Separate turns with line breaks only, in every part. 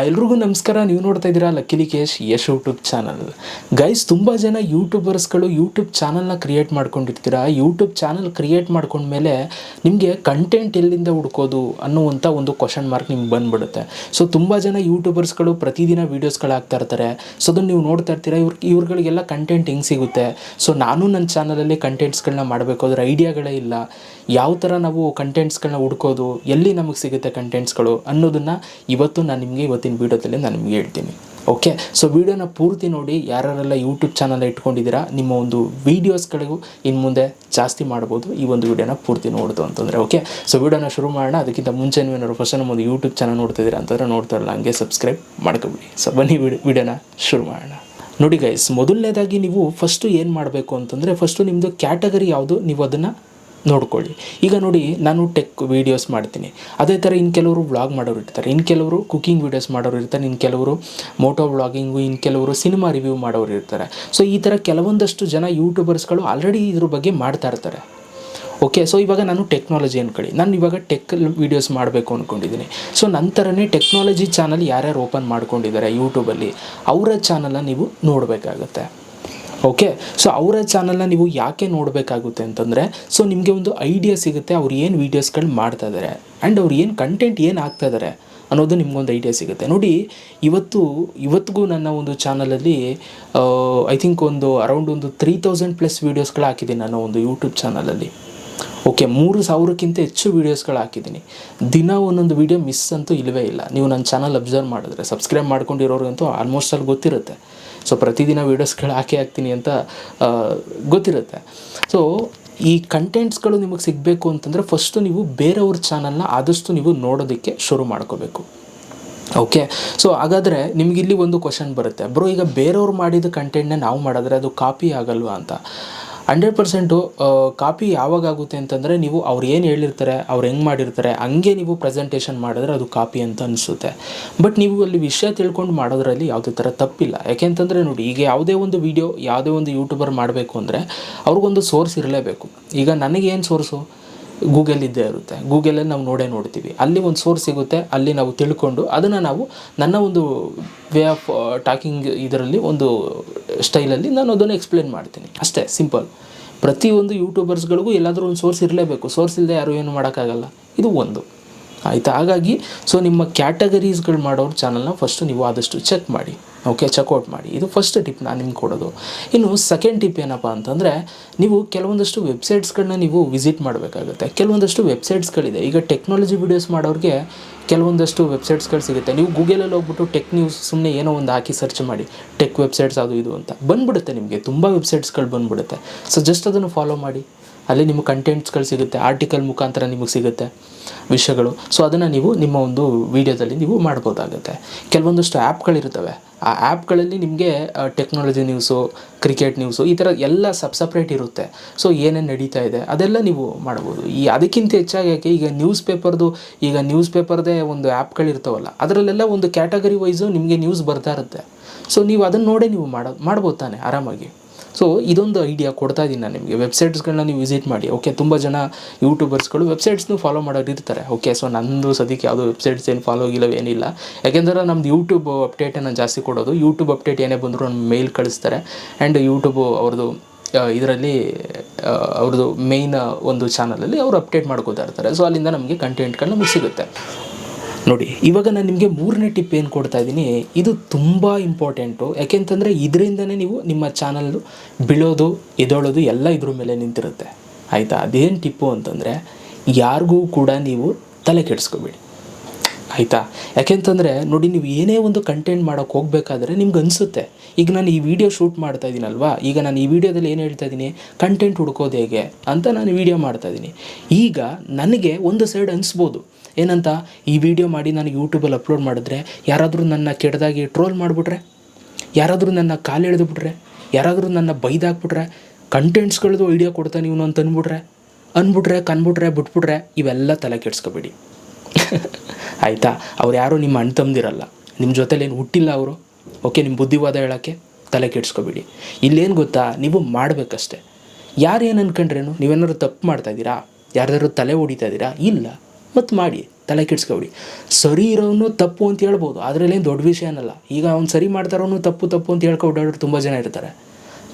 Hi ಎಲ್ರಿಗೂ ನಮಸ್ಕಾರ. ನೀವು ನೋಡ್ತಾ ಇದ್ದೀರಾ luckily Kesh Yash YouTube channel guys ತುಂಬ ಜನ ಯೂಟ್ಯೂಬರ್ಸ್ಗಳು ಯೂಟ್ಯೂಬ್ ಚಾನಲ್ನ ಕ್ರಿಯೇಟ್ ಮಾಡ್ಕೊಂಡಿರ್ತೀರಾ? ಯೂಟ್ಯೂಬ್ ಚಾನಲ್ ಕ್ರಿಯೇಟ್ ಮಾಡ್ಕೊಂಡ್ಮೇಲೆ ನಿಮಗೆ ಕಂಟೆಂಟ್ ಎಲ್ಲಿಂದ ಹುಡ್ಕೋದು ಅನ್ನುವಂಥ ಒಂದು ಕ್ವಶನ್ ಮಾರ್ಕ್ ನಿಮ್ಗೆ ಬಂದ್ಬಿಡುತ್ತೆ. ಸೊ ತುಂಬ ಜನ ಯೂಟ್ಯೂಬರ್ಸ್ಗಳು ಪ್ರತಿದಿನ ವೀಡಿಯೋಸ್ಗಳು ಹಾಕ್ತಾ ಇರ್ತಾರೆ. ಸೊ ಅದನ್ನು ನೀವು ನೋಡ್ತಾ ಇರ್ತೀರಾ? ಇವ್ರ, ಇವ್ರುಗಳಿಗೆಲ್ಲ ಕಂಟೆಂಟ್ ಹೆಂಗೆ ಸಿಗುತ್ತೆ? ಸೊ ನಾನು ನನ್ನ ಚಾನಲಲ್ಲಿ ಕಂಟೆಂಟ್ಸ್ಗಳನ್ನ ಮಾಡಬೇಕು. ಅದ್ರ ಐಡಿಯಾಗಳೇ ಇಲ್ಲ. ಯಾವ ಥರ ನಾವು ಕಂಟೆಂಟ್ಸ್ಗಳನ್ನ ಹುಡ್ಕೋದು? ಎಲ್ಲಿ ನಮಗೆ ಸಿಗುತ್ತೆ ಕಂಟೆಂಟ್ಸ್ಗಳು ಅನ್ನೋದನ್ನು ಇವತ್ತು ನಾನು ನಿಮಗೆ ಇವತ್ತಿನ ವೀಡಿಯೋದಲ್ಲಿ ನಾನು ನಿಮಗೆ ಹೇಳ್ತೀನಿ. ಓಕೆ ಸೊ ವೀಡಿಯೋನ ಪೂರ್ತಿ ನೋಡಿ, ಯಾರ್ಯಾರೆಲ್ಲ ಯೂಟ್ಯೂಬ್ ಚಾನಲ್ ಇಟ್ಕೊಂಡಿದ್ದೀರಾ, ನಿಮ್ಮ ಒಂದು ವೀಡಿಯೋಸ್ಗಳಿಗೂ ಇನ್ನು ಮುಂದೆ ಜಾಸ್ತಿ ಮಾಡ್ಬೋದು ಈ ಒಂದು ವೀಡಿಯೋನ ಪೂರ್ತಿ ನೋಡೋದು ಅಂತಂದರೆ ಓಕೆ ಸೊ ವೀಡಿಯೋನ ಶುರು ಮಾಡೋಣ. ಅದಕ್ಕಿಂತ ಮುಂಚೆ ನೀವೇನಾದ್ರು ಫಸ್ಟ್ ನಮ್ಮ ಒಂದು ಯೂಟ್ಯೂಬ್ ಚಾನಲ್ ನೋಡ್ತಿದ್ದೀರಾ ಅಂತಂದರೆ ನೋಡ್ತಾ ಇರಲ್ಲ, ಹಂಗೆ ಸಬ್ಸ್ಕ್ರೈಬ್ ಮಾಡ್ಕೊಬಿಡಿ. ಸೊ ಬನ್ನಿ ವೀಡಿಯೋನ ಶುರು ಮಾಡೋಣ. ನೋಡಿ ಗೈಸ್ ಮೊದಲನೇದಾಗಿ ನೀವು ಫಸ್ಟು ಏನು ಮಾಡಬೇಕು ಅಂತಂದರೆ ಫಸ್ಟು ನಿಮ್ಮದು ಕ್ಯಾಟಗರಿ ಯಾವುದು, ನೀವು ಅದನ್ನು ನೋಡ್ಕೊಳ್ಳಿ. ಈಗ ನೋಡಿ, ನಾನು ಟೆಕ್ ವೀಡಿಯೋಸ್ ಮಾಡ್ತೀನಿ. ಅದೇ ಥರ ಇನ್ನು ಕೆಲವರು ವ್ಲಾಗ್ ಮಾಡೋರು ಇರ್ತಾರೆ. ಇನ್ನು ಕೆಲವರು ಕುಕಿಂಗ್ ವೀಡಿಯೋಸ್ ಮಾಡೋರು ಇರ್ತಾರೆ. ಇನ್ನು ಕೆಲವರು ಮೋಟೋ ವ್ಲಾಗಿಂಗು ಇನ್ನು ಕೆಲವರು ಸಿನಿಮಾ ರಿವ್ಯೂ ಮಾಡೋರು ಇರ್ತಾರೆ. ಸೊ ಈ ಥರ ಕೆಲವೊಂದಷ್ಟು ಜನ ಯೂಟ್ಯೂಬರ್ಸ್ಗಳು ಆಲ್ರೆಡಿ ಇದ್ರ ಬಗ್ಗೆ ಮಾಡ್ತಾ ಇರ್ತಾರೆ. ಓಕೆ ಸೊ ಇವಾಗ ನಾನು ಟೆಕ್ನಾಲಜಿ ಅನ್ಕೊಳ್ಳಿ. ನಾನು ಇವಾಗ ಟೆಕ್ ವೀಡಿಯೋಸ್ ಮಾಡಬೇಕು ಅಂದ್ಕೊಂಡಿದ್ದೀನಿ ಸೊ ನಂತರನೇ ಟೆಕ್ನಾಲಜಿ ಚಾನಲ್ ಯಾರ್ಯಾರು ಓಪನ್ ಮಾಡ್ಕೊಂಡಿದ್ದಾರೆ ಯೂಟ್ಯೂಬಲ್ಲಿ ಅವರ ಚಾನಲನ್ನು ನೀವು ನೋಡಬೇಕಾಗತ್ತೆ. ಓಕೆ ಸೊ ಅವರ ಚಾನಲ್ನ ನೀವು ಯಾಕೆ ನೋಡಬೇಕಾಗುತ್ತೆ ಅಂತಂದರೆ ಸೊ ನಿಮಗೆ ಒಂದು ಐಡಿಯಾ ಸಿಗುತ್ತೆ, ಅವ್ರು ಏನು ವೀಡಿಯೋಸ್ಗಳು ಮಾಡ್ತಾ ಇದ್ದಾರೆ ಆ್ಯಂಡ್ ಅವ್ರು ಏನು ಕಂಟೆಂಟ್ ಏನು ಆಗ್ತಾ ಇದ್ದಾರೆ ಅನ್ನೋದು ನಿಮ್ಗೊಂದು ಐಡಿಯಾ ಸಿಗುತ್ತೆ. ನೋಡಿ, ಇವತ್ತು, ಇವತ್ತಿಗೂ ನನ್ನ ಒಂದು ಚಾನಲಲ್ಲಿ ಐ ಥಿಂಕ್ ಒಂದು ಅರೌಂಡ್ ಒಂದು ತ್ರೀ ತೌಸಂಡ್ ಪ್ಲಸ್ ವೀಡಿಯೋಸ್ಗಳು ಹಾಕಿದ್ದೀನಿ ನಾನು ಒಂದು ಯೂಟ್ಯೂಬ್ ಚಾನಲಲ್ಲಿ ಓಕೆ, ಮೂರು ಸಾವಿರಕ್ಕಿಂತ ಹೆಚ್ಚು ವೀಡಿಯೋಸ್ಗಳು ಹಾಕಿದ್ದೀನಿ ದಿನ ಒಂದೊಂದು ವೀಡಿಯೋ ಮಿಸ್ ಅಂತೂ ಇಲ್ಲವೇ ಇಲ್ಲ. ನೀವು ನನ್ನ ಚಾನಲ್ ಅಬ್ಸರ್ವ್ ಮಾಡಿದ್ರೆ ಸಬ್ಸ್ಕ್ರೈಬ್ ಮಾಡ್ಕೊಂಡಿರೋರಿಗಂತೂ ಆಲ್ಮೋಸ್ಟ್ ಅಲ್ಲಿ ಗೊತ್ತಿರುತ್ತೆ. ಸೊ ಪ್ರತಿದಿನ ವೀಡಿಯೋಸ್ಗಳು ಹಾಕಿ ಹಾಕ್ತೀನಿ ಅಂತ ಗೊತ್ತಿರುತ್ತೆ. ಸೊ ಈ ಕಂಟೆಂಟ್ಸ್ಗಳು ನಿಮಗೆ ಸಿಗಬೇಕು ಅಂತಂದರೆ ಫಸ್ಟು ನೀವು ಬೇರೆಯವ್ರ ಚಾನಲ್ನ ಆದಷ್ಟು ನೀವು ನೋಡೋದಕ್ಕೆ ಶುರು ಮಾಡ್ಕೋಬೇಕು. ಓಕೆ ಸೊ ಹಾಗಾದರೆ ನಿಮಗಿಲ್ಲಿ ಒಂದು ಕ್ವಶನ್ ಬರುತ್ತೆ. ಬ್ರೋ, ಈಗ ಬೇರೆಯವ್ರು ಮಾಡಿದ ಕಂಟೆಂಟ್ನ ನಾವು ಮಾಡಿದ್ರೆ ಅದು ಕಾಪಿ ಆಗಲ್ವಾ ಅಂತ. ಹಂಡ್ರೆಡ್ ಪರ್ಸೆಂಟು ಕಾಪಿ ಯಾವಾಗ ಆಗುತ್ತೆ ಅಂತಂದರೆ ನೀವು ಅವ್ರು ಏನು ಹೇಳಿರ್ತಾರೆ, ಅವ್ರು ಹೆಂಗೆ ಮಾಡಿರ್ತಾರೆ, ಹಂಗೆ ನೀವು ಪ್ರೆಸೆಂಟೇಷನ್ ಮಾಡಿದ್ರೆ ಅದು ಕಾಪಿ ಅಂತ ಅನಿಸುತ್ತೆ. ಬಟ್ ನೀವು ಅಲ್ಲಿ ವಿಷಯ ತಿಳ್ಕೊಂಡು ಮಾಡೋದ್ರಲ್ಲಿ ಯಾವುದೇ ಥರ ತಪ್ಪಿಲ್ಲ. ಯಾಕೆಂತಂದರೆ ನೋಡಿ, ಈಗ ಯಾವುದೇ ಒಂದು ವಿಡಿಯೋ, ಯಾವುದೇ ಒಂದು ಯೂಟ್ಯೂಬರ್ ಮಾಡಬೇಕು ಅಂದರೆ ಅವ್ರಿಗೊಂದು ಸೋರ್ಸ್ ಇರಲೇಬೇಕು. ಈಗ ನನಗೇನು ಸೋರ್ಸು? ಗೂಗಲ್ ಇದ್ದೇ ಇರುತ್ತೆ. ಗೂಗಲಲ್ಲಿ ನಾವು ನೋಡೇ ನೋಡ್ತೀವಿ. ಅಲ್ಲಿ ಒಂದು ಸೋರ್ಸ್ ಸಿಗುತ್ತೆ, ಅಲ್ಲಿ ನಾವು ತಿಳ್ಕೊಂಡು ಅದನ್ನು ನಾವು ನನ್ನ ಒಂದು ವೇ ಆಫ್ ಟಾಕಿಂಗ್ ಇದರಲ್ಲಿ ಒಂದು ಸ್ಟೈಲಲ್ಲಿ ನಾನು ಅದನ್ನು ಎಕ್ಸ್ಪ್ಲೇನ್ ಮಾಡ್ತೀನಿ. ಅಷ್ಟೇ ಸಿಂಪಲ್ ಪ್ರತಿಯೊಂದು ಯೂಟ್ಯೂಬರ್ಸ್ಗಳಿಗೂ ಎಲ್ಲಾದರೂ ಒಂದು ಸೋರ್ಸ್ ಇರಲೇಬೇಕು. ಸೋರ್ಸ್ ಇಲ್ಲದೆ ಯಾರು ಏನು ಮಾಡೋಕ್ಕಾಗಲ್ಲ. ಇದು ಒಂದು. ಆಯಿತಾ? ಹಾಗಾಗಿ ಸೊ ನಿಮ್ಮ ಕ್ಯಾಟಗರೀಸ್ಗಳು ಮಾಡೋರು ಚಾನಲ್ನ ಫಸ್ಟು ನೀವು ಆದಷ್ಟು ಚೆಕ್ ಮಾಡಿ. ಓಕೆ ಚೆಕ್ಔಟ್ ಮಾಡಿ. ಇದು ಫಸ್ಟ್ ಟಿಪ್ ನಾನು ನಿಮ್ಗೆ ಕೊಡೋದು. ಇನ್ನು ಸೆಕೆಂಡ್ ಟಿಪ್ ಏನಪ್ಪ ಅಂತಂದರೆ, ನೀವು ಕೆಲವೊಂದಷ್ಟು ವೆಬ್ಸೈಟ್ಸ್ಗಳನ್ನ ನೀವು ವಿಸಿಟ್ ಮಾಡಬೇಕಾಗುತ್ತೆ. ಕೆಲವೊಂದಷ್ಟು ವೆಬ್ಸೈಟ್ಸ್ಗಳಿದೆ ಈಗ ಟೆಕ್ನಾಲಜಿ ವೀಡಿಯೋಸ್ ಮಾಡೋರಿಗೆ ಕೆಲವೊಂದಷ್ಟು ವೆಬ್ಸೈಟ್ಸ್ಗಳು ಸಿಗುತ್ತೆ. ನೀವು ಗೂಗಲಲ್ಲಿ ಹೋಗ್ಬಿಟ್ಟು ಟೆಕ್ ನ್ಯೂಸ್ ಸುಮ್ಮನೆ ಏನೋ ಒಂದು ಹಾಕಿ ಸರ್ಚ್ ಮಾಡಿ. ಟೆಕ್ ವೆಬ್ಸೈಟ್ಸ್ ಅದು ಇದು ಅಂತ. ಬಂದ್ಬಿಡುತ್ತೆ ನಿಮಗೆ. ತುಂಬ ವೆಬ್ಸೈಟ್ಸ್ಗಳು ಬಂದ್ಬಿಡುತ್ತೆ. ಸೊ ಜಸ್ಟ್ ಅದನ್ನು ಫಾಲೋ ಮಾಡಿ. ಅಲ್ಲಿ ನಿಮ್ಗೆ ಕಂಟೆಂಟ್ಸ್ಗಳು ಸಿಗುತ್ತೆ ಆರ್ಟಿಕಲ್ ಮುಖಾಂತರ ನಿಮಗೆ ಸಿಗುತ್ತೆ ವಿಷಯಗಳು. ಸೊ ಅದನ್ನು ನೀವು ನಿಮ್ಮ ಒಂದು ವೀಡಿಯೋದಲ್ಲಿ ನೀವು ಮಾಡ್ಬೋದಾಗುತ್ತೆ. ಕೆಲವೊಂದಷ್ಟು ಆ್ಯಪ್ಗಳಿರ್ತವೆ ಆ ಆ್ಯಪ್ಗಳಲ್ಲಿ ನಿಮಗೆ ಟೆಕ್ನಾಲಜಿ ನ್ಯೂಸು ಕ್ರಿಕೆಟ್ ನ್ಯೂಸು ಈ ಥರ ಎಲ್ಲ ಸಬ್ ಸಪ್ರೇಟ್ ಇರುತ್ತೆ. ಸೊ ಏನೇನು ನಡೀತಾ ಇದೆ, ಅದೆಲ್ಲ ನೀವು ಮಾಡ್ಬೋದು ಈ ಅದಕ್ಕಿಂತ ಹೆಚ್ಚಾಗಿ ಯಾಕೆ, ಈಗ ನ್ಯೂಸ್ ಪೇಪರ್ದು ಈಗ ನ್ಯೂಸ್ ಪೇಪರ್ದೇ ಒಂದು ಆ್ಯಪ್ಗಳಿರ್ತಾವಲ್ಲ ಅದರಲ್ಲೆಲ್ಲ ಒಂದು ಕ್ಯಾಟಗರಿ ವೈಸು ನಿಮಗೆ ನ್ಯೂಸ್ ಬರ್ತಾ ಇರುತ್ತೆ. ಸೊ ನೀವು ಅದನ್ನು ನೋಡೇ ನೀವು ಮಾಡೋ, ಮಾಡ್ಬೋದು ತಾನೆ, ಆರಾಮಾಗಿ. ಸೊ ಇದೊಂದು ಐಡಿಯಾ ಕೊಡ್ತಾ ಇದ್ದೀನಿ ನಾನು ನಿಮಗೆ. ವೆಬ್ಸೈಟ್ಸ್ಗಳನ್ನ ನೀವು ವಿಸಿಟ್ ಮಾಡಿ. ಓಕೆ ತುಂಬ ಜನ ಯೂಟ್ಯೂಬರ್ಸ್ಗಳು ವೆಬ್ಸೈಟ್ಸ್ನು ಫಾಲೋ ಮಾಡೋರು ಇರ್ತಾರೆ. ಓಕೆ ಸೊ ನಂದು ಸದ್ಯಕ್ಕೆ ಯಾವುದೋ ವೆಬ್ಸೈಟ್ಸ್ ಏನು ಫಾಲೋ ಆಗಿಲ್ಲ, ಏನಿಲ್ಲ. ಯಾಕೆಂದರೆ ನಮ್ದು ಯೂಟ್ಯೂಬ್ ಅಪ್ಡೇಟನ್ನು ಜಾಸ್ತಿ ಕೊಡೋದು. ಯೂಟ್ಯೂಬ್ ಅಪ್ಡೇಟ್ ಏನೇ ಬಂದರೂ ನಮ್ಮ ಮೇಲ್ ಕಳಿಸ್ತಾರೆ. ಆ್ಯಂಡ್ ಯೂಟ್ಯೂಬು ಅವ್ರದ್ದು ಇದರಲ್ಲಿ ಅವ್ರದ್ದು ಮೇಯ್ನ್ ಒಂದು ಚಾನಲಲ್ಲಿ ಅವರು ಅಪ್ಡೇಟ್ ಮಾಡ್ಕೋತಾ ಇರ್ತಾರೆ. ಸೊ ಅಲ್ಲಿಂದ ನಮಗೆ ಕಂಟೆಂಟ್ಗಳು ನಮಗೆ ಸಿಗುತ್ತೆ. ನೋಡಿ, ಇವಾಗ ನಾನು ನಿಮಗೆ ಮೂರನೇ ಟಿಪ್ ಏನು ಕೊಡ್ತಾ ಇದ್ದೀನಿ, ಇದು ತುಂಬ ಇಂಪಾರ್ಟೆಂಟು ಯಾಕೆಂತಂದರೆ ಇದರಿಂದನೇ ನೀವು ನಿಮ್ಮ ಚಾನಲ್ ಬೀಳೋದು ಎದೋಳೋದು ಎಲ್ಲ ಇದ್ರ ಮೇಲೆ ನಿಂತಿರುತ್ತೆ. ಆಯಿತಾ? ಅದೇನು ಟಿಪ್ಪು ಅಂತಂದರೆ, ಯಾರಿಗೂ ಕೂಡ ನೀವು ತಲೆ ಕೆಡಿಸ್ಕೋಬೇಡಿ. ಆಯಿತಾ? ಯಾಕೆಂತಂದರೆ ನೋಡಿ, ನೀವು ಏನೇ ಒಂದು ಕಂಟೆಂಟ್ ಮಾಡೋಕ್ಕೆ ಹೋಗಬೇಕಾದ್ರೆ ನಿಮ್ಗೆ ಅನಿಸುತ್ತೆ. ಈಗ ನಾನು ಈ ವಿಡಿಯೋ ಶೂಟ್ ಮಾಡ್ತಾ ಇದ್ದೀನಲ್ವಾ ಈಗ ನಾನು ಈ ವಿಡಿಯೋದಲ್ಲಿ ಏನು ಹೇಳ್ತಾ ಇದ್ದೀನಿ ಕಂಟೆಂಟ್ ಹುಡ್ಕೋದು ಹೇಗೆ ಅಂತ ನಾನು ವಿಡಿಯೋ ಮಾಡ್ತಾ ಇದ್ದೀನಿ ಈಗ ನನಗೆ ಒಂದು ಸೈಡ್ ಅನಿಸ್ಬೋದು. ಏನಂತ? ಈ ವಿಡಿಯೋ ಮಾಡಿ ನಾನು ಯೂಟ್ಯೂಬಲ್ಲಿ ಅಪ್ಲೋಡ್ ಮಾಡಿದ್ರೆ ಯಾರಾದರೂ ನನ್ನ ಕೆಡದಾಗಿ ಟ್ರೋಲ್ ಮಾಡಿಬಿಟ್ರೆ? ಯಾರಾದರೂ ನನ್ನ ಕಾಲು ಎಳೆದುಬಿಟ್ರೆ ಯಾರಾದರೂ ನನ್ನ ಬೈದಾಕ್ಬಿಟ್ರೆ ಕಂಟೆಂಟ್ಸ್ಗಳದ್ದು ಐಡಿಯಾ ಕೊಡ್ತಾನೆ ಇವನು ಅಂತ ಅಂದ್ಬಿಟ್ರೆ ಅಂದ್ಬಿಟ್ರೆ ಕನ್ಬಿಟ್ರೆ, ಬಿಟ್ಬಿಟ್ರೆ ಇವೆಲ್ಲ ತಲೆ ಕೆಡಿಸ್ಕೊಬೇಡಿ. ಆಯಿತಾ? ಅವ್ರು ಯಾರೂ ನಿಮ್ಮ ಅಣ್ಣ ತಮ್ಮದಿರಲ್ಲ ನಿಮ್ಮ ಜೊತೆಲೇನು ಹುಟ್ಟಿಲ್ಲ ಅವರು? ಓಕೆ ನಿಮ್ಮ ಬುದ್ಧಿವಾದ ಹೇಳೋಕ್ಕೆ ತಲೆ ಕೆಡಿಸ್ಕೊಬೇಡಿ. ಇಲ್ಲೇನು ಗೊತ್ತಾ? ನೀವು ಮಾಡಬೇಕಷ್ಟೆ. ಯಾರು ಏನು ಅನ್ಕೊಂಡ್ರೇನು? ನೀವೇನಾದ್ರು ತಪ್ಪು ಮಾಡ್ತಾ ಇದ್ದೀರಾ? ಯಾರ್ದಾದ್ರು ತಲೆ ಹೊಡಿತಾ ಇದ್ದೀರಾ? ಇಲ್ಲ. ಮತ್ತು ಮಾಡಿ. ತಲೆ ಕೆಡ್ಸ್ಕೊಬಿಡಿ. ಸರಿ ಇರೋನು ತಪ್ಪು ಅಂತ ಹೇಳ್ಬೋದು. ಅದರಲ್ಲೇನು ದೊಡ್ಡ ವಿಷಯ ಏನಲ್ಲ ಈಗ ಅವ್ನು ಸರಿ ಮಾಡ್ತಾರೋನು ತಪ್ಪು ತಪ್ಪು ಅಂತ ಹೇಳ್ಕೊ ಓಡಾಡೋರು ತುಂಬ ಜನ ಇರ್ತಾರೆ.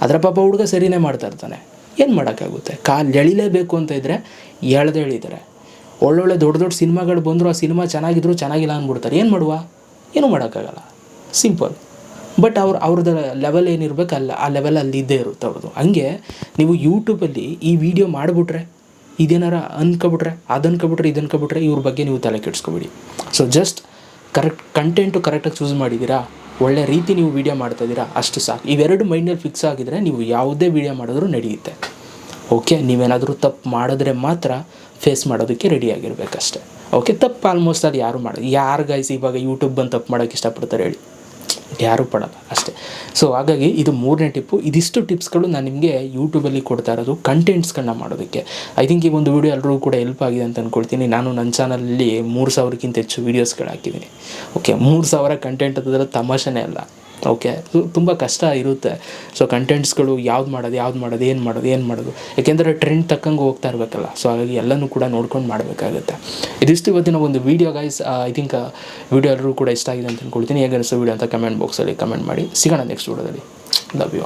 ಅದರ ಪಾಪ ಹುಡುಗ ಸರಿನೇ ಮಾಡ್ತಾ ಇರ್ತಾನೆ. ಏನು ಮಾಡೋಕ್ಕಾಗುತ್ತೆ? ಕಾಲು ಎಳಿಲೇಬೇಕು ಅಂತ ಇದ್ದರೆ ಎಳ್ದು ಎಳಿತಾರೆ ಒಳ್ಳೊಳ್ಳೆ ದೊಡ್ಡ ದೊಡ್ಡ ಸಿನಿಮಾಗಳು ಬಂದರೂ ಆ ಸಿನಿಮಾ ಚೆನ್ನಾಗಿದ್ರು ಚೆನ್ನಾಗಿಲ್ಲ ಅಂದ್ಬಿಡ್ತಾರೆ. ಏನು ಮಾಡುವ? ಏನೂ ಮಾಡೋಕ್ಕಾಗಲ್ಲ. ಸಿಂಪಲ್ ಬಟ್ ಅವ್ರು ಅವ್ರದ್ದು ಲೆವೆಲ್ ಏನಿರ್ಬೇಕು ಅಲ್ಲ, ಆ ಲೆವೆಲ್ ಅಲ್ಲಿ ಇದ್ದೇ ಇರುತ್ತೆ ಅವ್ರದ್ದು. ಹಂಗೆ ನೀವು ಯೂಟ್ಯೂಬಲ್ಲಿ ಈ ವಿಡಿಯೋ ಮಾಡಿಬಿಟ್ರೆ, ಇದೇನಾರ ಅನ್ಕೊಬಿಟ್ರೆ ಅದು ಅನ್ಕೊಬಿಟ್ರೆ ಇದು ಅನ್ಕೊಬಿಟ್ರೆ ಇವ್ರ ಬಗ್ಗೆ ನೀವು ತಲೆ ಕೆಡಿಸ್ಕೊಬಿಡಿ. ಸೊ ಜಸ್ಟ್ ಕರೆಕ್ಟ್ ಕಂಟೆಂಟು ಕರೆಕ್ಟಾಗಿ ಚೂಸ್ ಮಾಡಿದ್ದೀರಾ? ಒಳ್ಳೆ ರೀತಿ ನೀವು ವೀಡಿಯೋ ಮಾಡ್ತಾಯಿದ್ದೀರಾ ಅಷ್ಟು ಸಾಕು. ಇವೆರಡು ಮೈಂಡಲ್ಲಿ ಫಿಕ್ಸ್ ಆಗಿದ್ರೆ ನೀವು ಯಾವುದೇ ವೀಡಿಯೋ ಮಾಡಿದ್ರೂ ನಡೆಯುತ್ತೆ. ಓಕೆ ನೀವೇನಾದರೂ ತಪ್ಪು ಮಾಡಿದ್ರೆ ಮಾತ್ರ ಫೇಸ್ ಮಾಡೋದಕ್ಕೆ ರೆಡಿ ಆಗಿರ್ಬೇಕಷ್ಟೆ. ಓಕೆ ತಪ್ಪು ಆಲ್ಮೋಸ್ಟ್ ಅದು ಯಾರು ಮಾಡೋದು. ಯಾರು ಗೈಸ್ ಇವಾಗ ಯೂಟ್ಯೂಬ್ ಬಂದು ತಪ್ಪು ಮಾಡೋಕ್ಕೆ ಇಷ್ಟಪಡ್ತಾರೆ ಹೇಳಿ. ಯಾರೂ ಪಡಲ್ಲ ಅಷ್ಟೇ. ಸೊ ಹಾಗಾಗಿ ಇದು ಮೂರನೇ ಟಿಪ್ಪು. ಇದಿಷ್ಟು ಟಿಪ್ಸ್ಗಳು ನಾನು ನಿಮಗೆ ಯೂಟ್ಯೂಬಲ್ಲಿ ಕೊಡ್ತಾ ಇರೋದು ಕಂಟೆಂಟ್ಸ್ಗಳನ್ನ ಮಾಡೋದಕ್ಕೆ. ಐ ಥಿಂಕ್ ಈ ಒಂದು ವಿಡಿಯೋ ಎಲ್ಲರಿಗೂ ಕೂಡ ಹೆಲ್ಪ್ ಆಗಿದೆ ಅಂತ ಅಂದ್ಕೊಳ್ತೀನಿ ನಾನು ನನ್ನ ಚಾನಲಲ್ಲಿ ಮೂರು ಸಾವಿರಕ್ಕಿಂತ ಹೆಚ್ಚು ವೀಡಿಯೋಸ್ಗಳು ಹಾಕಿದ್ದೀನಿ ಓಕೆ ಮೂರು ಸಾವಿರ ಕಂಟೆಂಟ್ ಅದರ ತಮಾಷೆನೇ ಅಲ್ಲ. ಓಕೆ ತುಂಬ ಕಷ್ಟ ಇರುತ್ತೆ. ಸೊ ಕಂಟೆಂಟ್ಸ್ಗಳು ಯಾವ್ದು ಮಾಡೋದು ಯಾವ್ದು ಮಾಡೋದು, ಏನು ಮಾಡೋದು ಏನು ಮಾಡೋದು. ಯಾಕೆಂದರೆ ಟ್ರೆಂಡ್ ತಕ್ಕಂಗೆ ಹೋಗ್ತಾ ಇರಬೇಕಲ್ಲ. ಸೊ ಹಾಗಾಗಿ ಎಲ್ಲನೂ ಕೂಡ ನೋಡ್ಕೊಂಡು ಮಾಡಬೇಕಾಗುತ್ತೆ. ಇದಿಷ್ಟು ಇವತ್ತಿನ ಒಂದು video guys I think video ಎಲ್ಲರೂ ಕೂಡ ಇಷ್ಟ ಆಗಿದೆ ಅಂತ ಅಂದ್ಕೊಳ್ತೀನಿ ಹೇಗೆ ಅನಿಸೋ ವೀಡಿಯೋ ಅಂತ ಕಮೆಂಟ್ ಬಾಕ್ಸಲ್ಲಿ ಕಮೆಂಟ್ ಮಾಡಿ. ಸಿಗೋಣ ನೆಕ್ಸ್ಟ್ ವೀಡಿಯೋದಲ್ಲಿ ಲವ್ ಯು